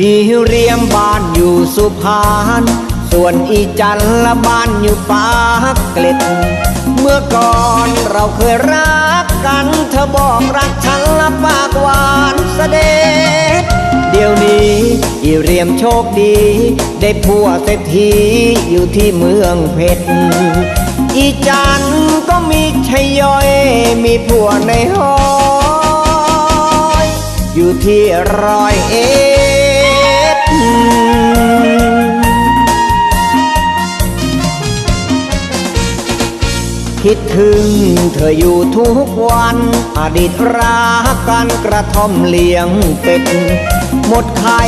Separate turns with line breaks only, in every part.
อีเรียมบ้านอยู่สุพรรณส่วนอีจันละบ้านอยู่ปากเกร็ด เมื่อก่อนเราเคยรักกัน เธอบอกรักฉันละปากหวานเสด็จ เดี๋ยวนี้อีเรียมโชคดี ได้ผัวเศรษฐีอยู่ที่เมืองเพชร อีจันก็มีชัยย่อยมีผัวในห้อยอยู่ที่ร้อยเอ คิดถึงเธออยู่ทุกวัน อดีตรักกันกระท่อมเลี้ยงเป็ด หมดไข่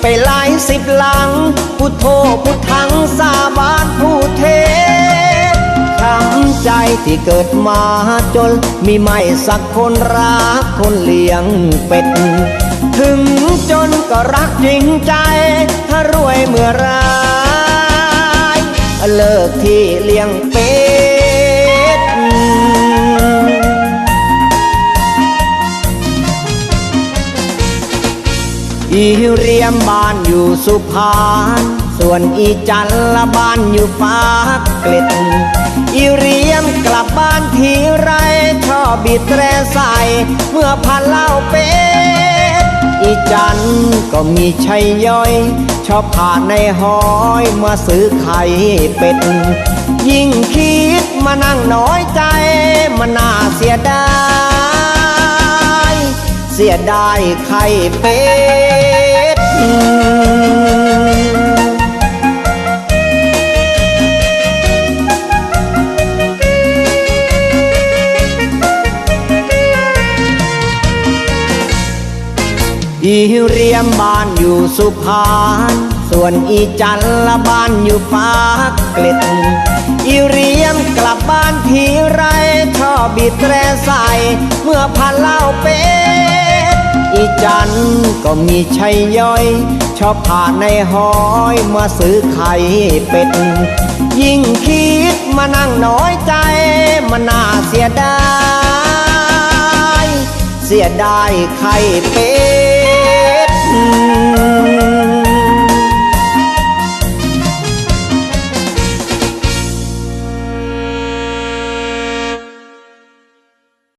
ไปหลายสิบหลัง พุทโธพุทธังสาบานผู้เทช้ำใจที่เกิดมาจน มีไม่สักคนรักคนเลี้ยงเป็ด ถึงจนก็รักจริงใจ ถ้ารวยเมื่อไรเลิกที่เลี้ยงเป็ด อีเรียมบ้านอยู่สุพรรณส่วนอีจันละบ้านอยู่ปากเกร็ดอีเรียมกลับบ้านทีไรชอบบีดแตรใส่เมื่อพันเหล้าเป็ดอีจันก็มีชัยย่อย ชอบผ่านในหอยมาซื้อไข่เป็ด ยิ่งคิดมานั่งน้อยใจมันน่าเสียดาย เสียดายไข่เป็ดอีเรียมบ้านอยู่สุพรรณส่วนอีจันละบ้านอยู่ปากเกร็ดอีเรียมกลับบ้านทีไรชอบบีดแตรใส่เมื่อพันเหล้าเป็ดอีจัน มีชัยย่อย ชอบผ่านในหอยมาซื้อไข่เป็ด ยิ่งคิดมานั่งน้อยใจมันน่าเสียดาย เสียดายไข่เป็ด